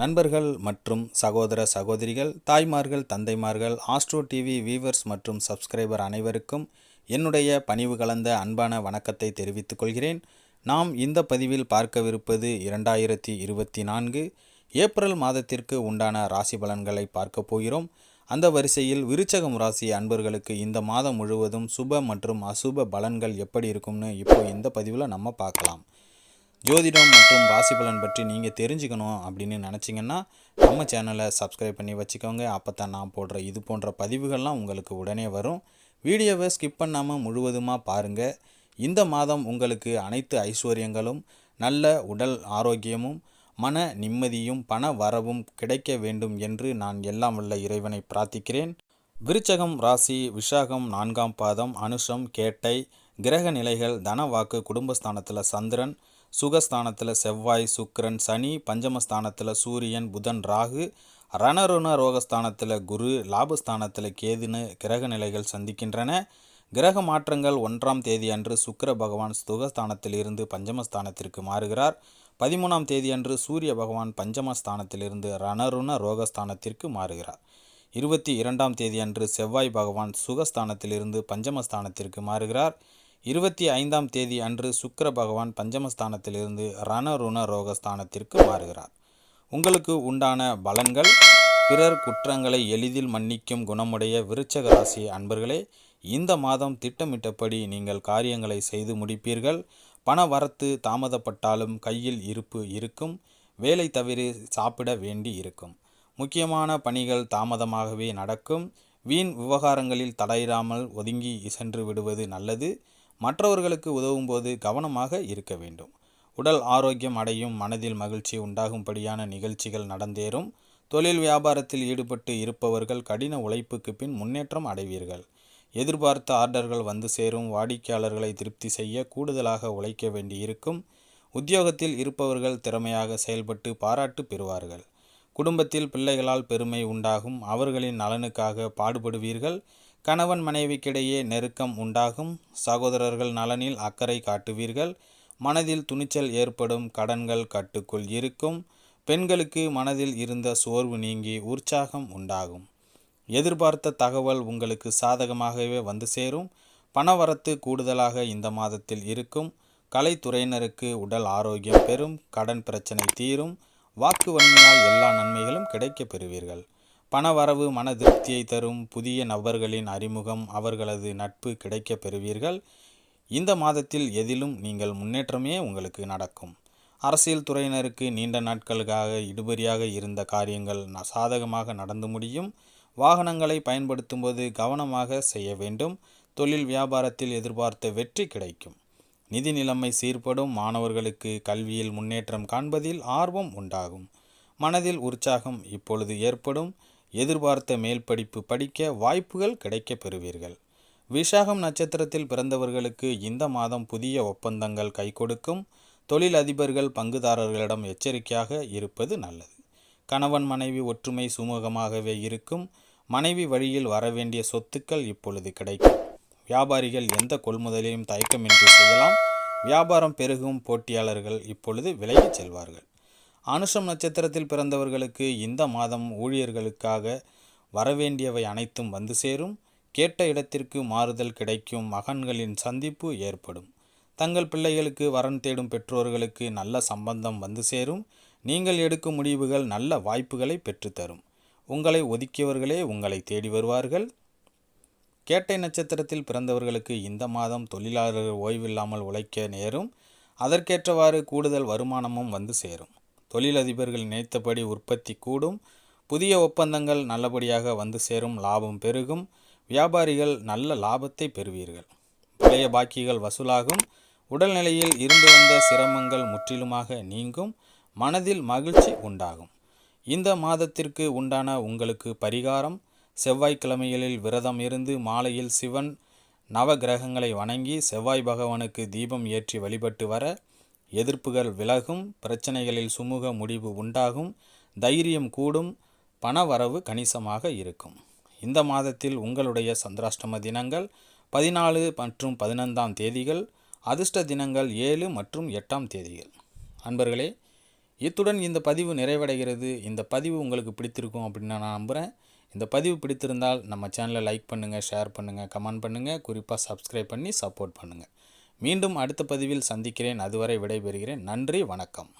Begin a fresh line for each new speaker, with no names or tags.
நண்பர்கள் மற்றும் சகோதர சகோதரிகள் தாய்மார்கள் தந்தைமார்கள் ஆஸ்ட்ரோ டிவி வீவர்ஸ் மற்றும் சப்ஸ்கிரைபர் அனைவருக்கும் என்னுடைய பணிவு கலந்த அன்பான வணக்கத்தை தெரிவித்துக் கொள்கிறேன். நாம் இந்த பதிவில் பார்க்கவிருப்பது இரண்டாயிரத்தி இருபத்தி நான்கு ஏப்ரல் மாதத்திற்கு உண்டான ராசி பலன்களை பார்க்க போகிறோம். அந்த வரிசையில் விருச்சகம் ராசி அன்பர்களுக்கு இந்த மாதம் முழுவதும் சுப மற்றும் அசுப பலன்கள் எப்படி இருக்கும்னு இப்போ இந்த பதிவில் நம்ம பார்க்கலாம். ஜோதிடம் மற்றும் ராசி பலன் பற்றி நீங்கள் தெரிஞ்சுக்கணும் அப்படின்னு நினச்சிங்கன்னா நம்ம சேனலை சப்ஸ்கிரைப் பண்ணி வச்சுக்கோங்க. அப்போ தான் நான் போடுற இது போன்ற பதிவுகள்லாம் உங்களுக்கு உடனே வரும். வீடியோவை ஸ்கிப் பண்ணாமல் முழுவதுமாக பாருங்கள் இந்த மாதம் உங்களுக்கு அனைத்து ஐஸ்வர்யங்களும் நல்ல உடல் ஆரோக்கியமும் மன நிம்மதியும் பண வரவும் கிடைக்க வேண்டும் என்று நான் எல்லாம் உள்ள இறைவனை பிரார்த்திக்கிறேன். விருச்சகம் ராசி விஷாகம் நான்காம் பாதம் அனுஷம் கேட்டை கிரக நிலைகள் தனவாக்கு குடும்பஸ்தானத்தில் சந்திரன் சுகஸ்தானத்தில் செவ்வாய் சுக்கரன் சனி பஞ்சமஸ்தானத்தில் சூரியன் புதன் ராகு ரணருண ரோகஸ்தானத்தில் குரு லாபஸ்தானத்தில் கேதுன்னு கிரக நிலைகள் சந்திக்கின்றன. கிரக மாற்றங்கள் ஒன்றாம் தேதி அன்று சுக்கர பகவான் சுகஸ்தானத்திலிருந்து பஞ்சமஸ்தானத்திற்கு மாறுகிறார். பதிமூணாம் தேதி அன்று சூரிய பகவான் பஞ்சமஸ்தானத்திலிருந்து ரணருண ரோகஸ்தானத்திற்கு மாறுகிறார். இருபத்தி இரண்டாம் தேதி அன்று செவ்வாய் பகவான் சுகஸ்தானத்திலிருந்து பஞ்சமஸ்தானத்திற்கு மாறுகிறார். இருபத்தி ஐந்தாம் தேதி அன்று சுக்கர பகவான் பஞ்சமஸ்தானத்திலிருந்து ரணருண ரோகஸ்தானத்திற்கு மாறுகிறார். உங்களுக்கு உண்டான பலன்கள் பிறர் குற்றங்களை எளிதில் மன்னிக்கும் குணமுடைய விருச்சக ராசி அன்பர்களே இந்த மாதம் திட்டமிட்டபடி நீங்கள் காரியங்களை செய்து முடிப்பீர்கள். பண வரத்து தாமதப்பட்டாலும் கையில் இருப்பு இருக்கும் வேலை தவிர சாப்பிட வேண்டி இருக்கும். முக்கியமான பணிகள் தாமதமாகவே நடக்கும். வீண் விவகாரங்களில் தடையிடாமல் ஒதுங்கி சென்று விடுவது நல்லது. மற்றவர்களுக்கு உதவும்போது கவனமாக இருக்க வேண்டும். உடல் ஆரோக்கியம் அடையும் மனதில் மகிழ்ச்சி உண்டாகும்படியான நிகழ்ச்சிகள் நடந்தேறும். தொழில் வியாபாரத்தில் ஈடுபட்டு இருப்பவர்கள் கடின உழைப்புக்கு பின் முன்னேற்றம் அடைவீர்கள். எதிர்பார்த்த ஆர்டர்கள் வந்து சேரும் வாடிக்கையாளர்களை திருப்தி செய்ய கூடுதலாக உழைக்க வேண்டியிருக்கும். உத்தியோகத்தில் இருப்பவர்கள் திறமையாக செயல்பட்டு பாராட்டு பெறுவார்கள். குடும்பத்தில் பிள்ளைகளால் பெருமை உண்டாகும் அவர்களின் நலனுக்காக பாடுபடுவீர்கள். கணவன் மனைவிக்கிடையே நெருக்கம் உண்டாகும். சகோதரர்கள் நலனில் அக்கறை காட்டுவீர்கள். மனதில் துணிச்சல் ஏற்படும் கடன்கள் கட்டுக்குள் இருக்கும். பெண்களுக்கு மனதில் இருந்த சோர்வு நீங்கி உற்சாகம் உண்டாகும். எதிர்பார்த்த தகவல் உங்களுக்கு சாதகமாகவே வந்து சேரும். பணவரத்து கூடுதலாக இந்த மாதத்தில் இருக்கும். கலைத்துறையினருக்கு உடல் ஆரோக்கியம் பெறும் கடன் பிரச்சனை தீரும். வாக்கு வன்மையால் எல்லா நன்மைகளும் கிடைக்கப் பெறுவீர்கள். பணவரவு மன திருப்தியை தரும் புதிய நபர்களின் அறிமுகம் அவர்களது நட்பு கிடைக்கப் பெறுவீர்கள். இந்த மாதத்தில் எதிலும் நீங்கள் முன்னேற்றமே உங்களுக்கு நடக்கும். அரசியல் துறையினருக்கு நீண்ட நாட்களுக்காக இடுபறியாக இருந்த காரியங்கள் சாதகமாக நடந்து முடியும். வாகனங்களை பயன்படுத்தும் போது கவனமாக செய்ய வேண்டும். தொழில் வியாபாரத்தில் எதிர்பார்த்த வெற்றி கிடைக்கும். நிதி நிலைமை சீர்படும். மாணவர்களுக்கு கல்வியில் முன்னேற்றம் காண்பதில் ஆர்வம் உண்டாகும். மனதில் உற்சாகம் இப்பொழுது ஏற்படும். எதிர்பார்த்த மேல் படிப்பு படிக்க வாய்ப்புகள் கிடைக்கப் பெறுவீர்கள் விஷாகம் நட்சத்திரத்தில் பிறந்தவர்களுக்கு இந்த மாதம் புதிய ஒப்பந்தங்கள் கை கொடுக்கும் தொழில் அதிபர்கள் பங்குதாரர்களிடம் எச்சரிக்கையாக இருப்பது நல்லது. கணவன் மனைவி ஒற்றுமை சுமூகமாகவே இருக்கும். மனைவி வழியில் வரவேண்டிய சொத்துக்கள் இப்பொழுது கிடைக்கும். வியாபாரிகள் எந்த கொள்முதலையும் தயக்கமின்றி செய்யலாம். வியாபாரம் பெருகும் போட்டியாளர்கள் இப்பொழுது விலகிச் செல்வார்கள். அனுஷம் நட்சத்திரத்தில் பிறந்தவர்களுக்கு இந்த மாதம் ஊழியர்களுக்காக வரவேண்டியவை அனைத்தும் வந்து சேரும். கேட்ட இடத்திற்கு மாறுதல் கிடைக்கும். மகன்களின் சந்திப்பு ஏற்படும். தங்கள் பிள்ளைகளுக்கு வரன் தேடும் பெற்றோர்களுக்கு நல்ல சம்பந்தம் வந்து சேரும். நீங்கள் எடுக்கும் முடிவுகள் நல்ல வாய்ப்புகளை பெற்றுத்தரும். உங்களை ஒதுக்கியவர்களே உங்களை தேடி வருவார்கள். கேட்டை நட்சத்திரத்தில் பிறந்தவர்களுக்கு இந்த மாதம் தொழிலாளர்கள் ஓய்வில்லாமல் உழைக்க நேரும். அதற்கேற்றவாறு கூடுதல் வருமானமும் வந்து சேரும். தொழிலதிபர்கள் நினைத்தபடி உற்பத்தி கூடும். புதிய ஒப்பந்தங்கள் நல்லபடியாக வந்து சேரும் லாபம் பெருகும். வியாபாரிகள் நல்ல லாபத்தை பெறுவீர்கள். பழைய பாக்கிகள் வசூலாகும். உடல்நிலையில் இருந்து வந்த சிரமங்கள் முற்றிலுமாக நீங்கும். மனதில் மகிழ்ச்சி உண்டாகும். இந்த மாதத்திற்கு உண்டான உங்களுக்கு பரிகாரம் செவ்வாய்க்கிழமைகளில் விரதம் இருந்து மாலையில் சிவன் நவ கிரகங்களை வணங்கி செவ்வாய் பகவானுக்கு தீபம் ஏற்றி வழிபட்டு வர எதிர்ப்புகள் விலகும் பிரச்சனைகளில் சுமூக முடிவு உண்டாகும் தைரியம் கூடும் பணவரவு கணிசமாக இருக்கும். இந்த மாதத்தில் உங்களுடைய சந்திராஷ்டம தினங்கள் பதினாலு மற்றும் பதினைந்தாம் தேதிகள் அதிர்ஷ்ட தினங்கள் ஏழு மற்றும் எட்டாம் தேதிகள். அன்பர்களே இத்துடன் இந்த பதிவு நிறைவடைகிறது. இந்த பதிவு உங்களுக்கு பிடித்திருக்கும் அப்படின்னு நான் நம்புகிறேன் இந்த பதிவு பிடித்திருந்தால் நம்ம சேனலை லைக் பண்ணுங்கள் ஷேர் பண்ணுங்கள் கமெண்ட் பண்ணுங்கள் குறிப்பாக சப்ஸ்கிரைப் பண்ணி சப்போர்ட் பண்ணுங்கள் மீண்டும் அடுத்த பதிவில் சந்திக்கிறேன். அதுவரை விடைபெறுகிறேன். நன்றி வணக்கம்.